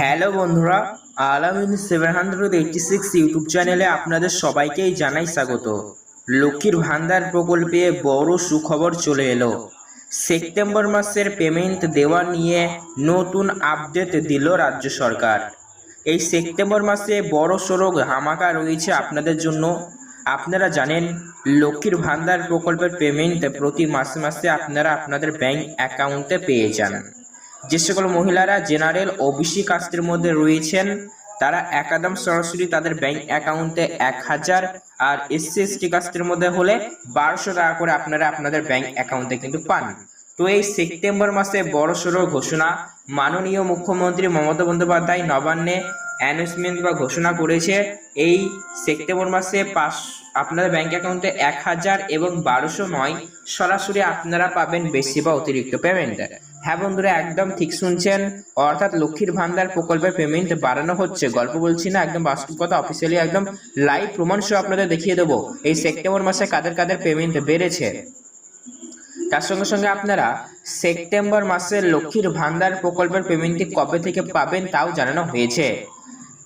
Hello বন্ধুরা, Alamin seven hundred eighty six YouTube চ্যানেলে আপনাদের সবাইকেই জানাই স্বাগত। লক্ষ্মীর ভান্ডার প্রকল্পে বড় সুখবর চলে এলো। সেপ্টেম্বর মাসের পেমেন্ট দেওয়া নিয়ে নতুন আপডেট দিল রাজ্য সরকার। এই সেপ্টেম্বর মাসে বড় সড়ো হামাকা রয়েছে আপনাদের জন্য। আপনারা জানেন, লক্ষ্মীর ভান্ডার প্রকল্পের পেমেন্ট প্রতি মাসে মাসে আপনারা আপনাদের ব্যাংক অ্যাকাউন্টে পেয়ে যান। যে সকল মহিলারা জেনারেল ওবিসি কাস্টের মধ্যে রয়েছেন, তারা একাদম সরাসরি তাদের ব্যাংক অ্যাকাউন্টে এক হাজার আর এসসি এসটি কাস্টের মধ্যে হলে বারোশো টাকা করে আপনারা আপনাদের ব্যাংক অ্যাকাউন্টে কিন্তু পান। তো এই সেপ্টেম্বর মাসে বড় সড়ো ঘোষণা মাননীয় মুখ্যমন্ত্রী মমতা বন্দ্যোপাধ্যায় নবান্নে অ্যানাউন্সমেন্ট বা ঘোষণা করেছে। এই সেপ্টেম্বর মাসে পাঁচ আপনাদের ব্যাংক অ্যাকাউন্টে এক হাজার এবং বারোশো নয় সরাসরি আপনারা পাবেন বেশি বা অতিরিক্ত পেমেন্ট হ্যাঁ বন্ধুরা, একদম ঠিক শুনছেন। অর্থাৎ লক্ষ্মীর ভান্ডার প্রকল্পের পেমেন্ট বাড়ানো হচ্ছে। গল্প বলছি না, একদম বাস্তব কথা অফিসিয়ালি একদম লাইভ প্রমাণ সহ আপনাদের দেখিয়ে দেবো। এই সেপ্টেম্বর মাসে কাদের কাদের পেমেন্ট বেড়েছে? তার সঙ্গে সঙ্গে আপনারা সেপ্টেম্বর মাসে লক্ষ্মীর ভান্ডার প্রকল্পের পেমেন্টটি কবে থেকে পাবেন তাও জানানো হয়েছে।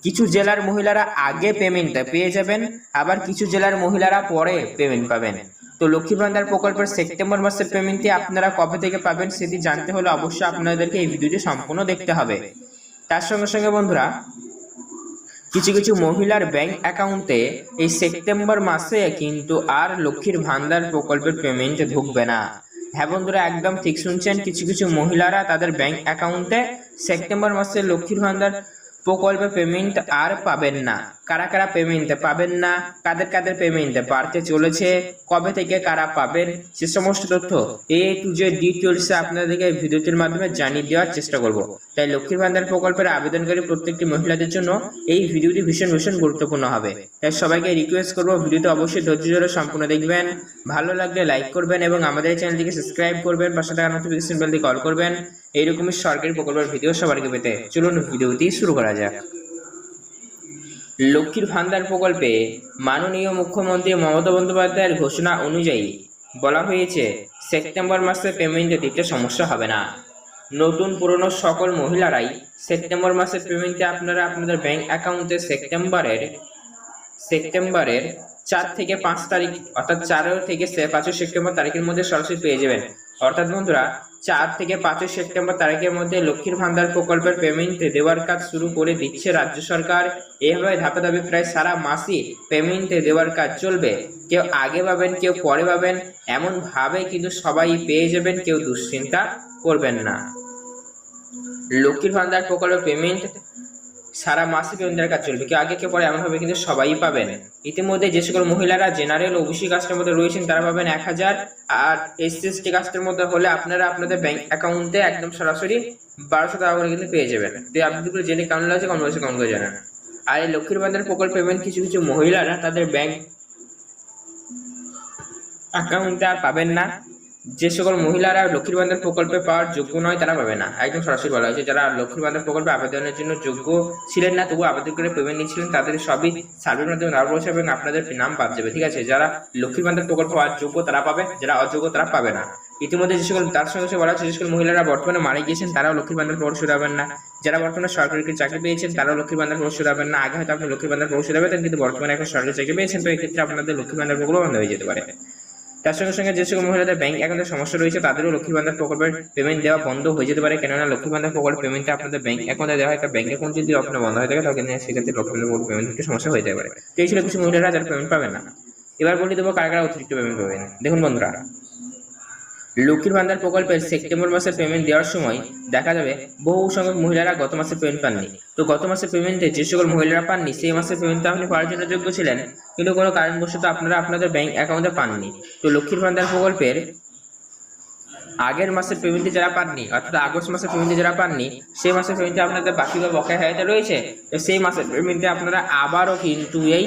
কিছু জেলার মহিলারা আগে পেমেন্ট পেয়ে যাবেন, আবার কিছু জেলার মহিলারা পরে পেমেন্ট পাবেন। তো লক্ষ্মী ভান্ডার প্রকল্পের সেপ্টেম্বর মাসের পেমেন্টটি আপনারা কবে থেকে পাবেন সেটি জানতে হলে অবশ্যই আপনাদেরকে এই ভিডিওটি সম্পূর্ণ দেখতে হবে। তার সঙ্গে সঙ্গে বন্ধুরা, কিছু কিছু মহিলার ব্যাংক অ্যাকাউন্টে এই সেপ্টেম্বর মাসে কিন্তু আর লক্ষ্মীর ভান্ডার প্রকল্পের পেমেন্ট ঢুকবে না। হ্যাঁ বন্ধুরা, একদম ঠিক শুনছেন, কিছু কিছু মহিলারা তাদের ব্যাংক অ্যাকাউন্টে সেপ্টেম্বর মাসে লক্ষ্মীর ভান্ডার প্রকল্পে পেমেন্ট আর পাবেন না। কারা কারা পেমেন্ট পাবেন না? কাদের কাদের পেমেন্ট বাড়তে চলেছে? কবে থেকে কারা পাবেন? সে সমস্ত তথ্য এ টু জে ডিটেলস আপনাদেরকে ভিডিওটির মাধ্যমে জানিয়ে দেওয়ার চেষ্টা করব। তাই লক্ষ্মীর ভান্ডার প্রকল্পের আবেদনকারী প্রত্যেকটি মহিলাদের জন্য এই ভিডিওটি ভীষণ ভীষণ গুরুত্বপূর্ণ হবে। তাই সবাইকে রিকোয়েস্ট করব ভিডিওটি অবশ্যই ধৈর্য ধরে সম্পূর্ণ দেখবেন। ভালো লাগলে লাইক করবেন এবং আমাদের চ্যানেলটিকে সাবস্ক্রাইব করবেন, পাশে থাকা নোটিফিকেশন বেলটি কল করবেন। এইরকমই সরকারি প্রকল্পের ভিডিও সবার পেতে চলুন ভিডিওটি শুরু করা যাক। লক্ষ্মীর ভান্ডার প্রকল্পে মাননীয় মুখ্যমন্ত্রী মমতা বন্দ্যোপাধ্যায়ের ঘোষণা অনুযায়ী বলা হয়েছে, সেপ্টেম্বর মাসে পেমেন্ট দিতে সমস্যা হবে না। নতুন পুরনো সকল মহিলারাই সেপ্টেম্বর মাসের পেমেন্টে আপনারা আপনাদের ব্যাংক অ্যাকাউন্টে সেপ্টেম্বরের সেপ্টেম্বরের চার থেকে পাঁচ তারিখ, অর্থাৎ চার থেকে পাঁচই সেপ্টেম্বর তারিখের মধ্যে সরাসরি পেয়ে যাবেন। অর্থাৎ বন্ধুরা চার থেকে পাঁচই সেপ্টেম্বর তারিখের মধ্যে লক্ষ্মীর ভান্ডার প্রকল্পের পেমেন্ট দেওয়ার কাজ শুরু করে দিচ্ছে রাজ্য সরকার। এভাবে ধাপে ধাপে প্রায় সারা মাসই পেমেন্ট দেওয়ার কাজ চলবে। কেউ আগে পাবেন, কেউ পরে পাবেন, এমনভাবে কিন্তু সবাই পেয়ে যাবেন, কেউ দুশ্চিন্তা করবেন না। লক্ষ্মীর ভান্ডার প্রকল্পের পেমেন্ট সারা মাসে পেমেন্টের কাজ চলবে। কেউ আগে, কেউ পরে এমনভাবে কিন্তু সবাই পাবেন। ইতিমধ্যে যে সকল মহিলারা জেনারেল ওবিসি কাস্টের মধ্যে রয়েছেন, তারা পাবেন এক হাজার। আর এসসি এসটি কাস্টের মধ্যে হলে আপনারা আপনাদের ব্যাংক অ্যাকাউন্টে একদম সরাসরি বারোশো টাকা করে কিন্তু পেয়ে যাবেন। তো আপডেটগুলো জেনে কেমন লাগছে কম লাগছে কম করে জানান। আর এই লক্ষ্মীর ভান্ডার প্রকল্প পেমেন্ট কিছু কিছু মহিলারা তাদের ব্যাংক অ্যাকাউন্টে আর পাবেন না। যে সকল মহিলারা লক্ষ্মীর ভান্ডার প্রকল্পে পাওয়ার যোগ্য নয়, তারা পাবে না। একদম সরাসরি বলা হয়েছে, যারা লক্ষ্মীর ভান্ডার প্রকল্পে আবেদনের জন্য যোগ্য ছিলেন না তবু আবেদন করে পেমেন্ট নিয়েছিলেন তাদের সবই সার্ভের মাধ্যমে ধরা পড়েছে এবং আপনাদের নাম বাদ যাবে, ঠিক আছে? যারা লক্ষ্মীর ভান্ডার প্রকল্প পাওয়ার যোগ্য, তারা পাবে, যারা অযোগ্য, তারা পাবে না। ইতিমধ্যে যে সকল, তার সঙ্গে বলা হচ্ছে, যে সকল মহিলারা বর্তমানে মারা গিয়েছেন, তারাও লক্ষ্মীর ভান্ডার প্রবেশ পাবেন না। যারা বর্তমানে সরকারি চাকরি পেয়েছেন, তারাও লক্ষ্মীর ভান্ডার প্রবেশ পাবেন না। আগে হয়তো আপনি লক্ষ্মীর ভান্ডার প্রবেশ পাবেন কিন্তু বর্তমানে এখন সরকারি চাকরি পেয়েছেন, তো এক্ষেত্রে আপনাদের লক্ষ্মীর ভান্ডার প্রকল্প বন্ধ হয়ে যেতে পারে। তার সঙ্গে সঙ্গে যে মহিলাদের ব্যাংক অ্যাকাউন্টে সমস্যা রয়েছে, তাদেরও লক্ষ্মী ভান্ডার প্রকল্পের পেমেন্ট দেওয়া বন্ধ হয়ে যেতে পারে। কেননা লক্ষ্মী ভান্ডার প্রকল্পের পেমেন্টটা আপনাদের ব্যাংক অ্যাকাউন্টে দেওয়া হয়। একটা ব্যাংক অ্যাকাউন্ট যদি আপনার বন্ধ হয়ে থাকে, তাহলে সেক্ষেত্রে লক্ষ্মী ভান্ডার পেমেন্ট একটু সমস্যা হয়ে যেতে পারে। তো এই ছিল কিছু মহিলারা যারা পেমেন্ট পাবে না। এবার বলে দেবো কারা কারা অতিরিক্ত পেমেন্ট পাবে না দেখুন বন্ধুরা লক্ষ্মীর ভান্ডার প্রকল্পের সেপ্টেম্বর মাসের পেমেন্ট দেওয়ার সময় দেখা যাবে বহু সংখ্যক মহিলারা গত মাসে পেমেন্ট পাননি। তো গত মাসে পেমেন্টে যে সকল মহিলারা পাননি, সেই মাসের পেমেন্ট আপনি পাওয়ার জন্য যোগ্য ছিলেন, কিন্তু কোনো কারণবশত আপনারা আপনাদের ব্যাংক অ্যাকাউন্টে পাননি। তো লক্ষ্মীর ভান্ডার প্রকল্পের আগের মাসের পেমেন্টে যারা পাননি, অর্থাৎ আগস্ট মাসের পেমেন্টে যারা পাননি, সেই মাসের পেমেন্টে আপনাদের বাকি বা বকেয়া হায়াতে রয়েছে। তো সেই মাসের পেমেন্টে আপনারা আবারও কিন্তু এই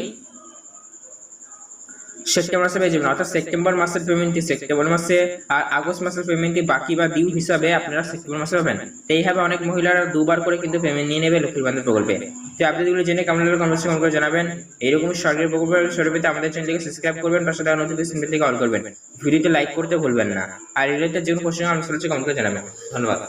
সেপ্টেম্বর মাসে পেয়ে যাবেন। অর্থাৎ সেপ্টেম্বর মাসের পেমেন্টটি সেপ্টেম্বর মাসে আর আগস্ট মাসের পেমেন্টটি বাকি বা ডিউ হিসাবে আপনারা সেপ্টেম্বর মাসে পাবেন। এইভাবে অনেক মহিলারা দুবার করে কিন্তু পেমেন্ট নিয়ে নেবে লক্ষ্মীর ভান্ডার প্রকল্পে। তো আপডেটগুলো জেনে কেমন লাগল কমেন্টস করে জানাবেন। এরকম সরকারি প্রকল্পের সরকারিতে আমাদের চ্যানেলকে সাবস্ক্রাইব করবেন, পাশে থাকা নোটিফিকেশন বেল থেকে অল করবেন। ভিডিওতে লাইক করতে ভুলবেন না। আর রিলেটেড যে কোনো কোশ্চেন হচ্ছে কমেন্ট করে জানাবেন। ধন্যবাদ।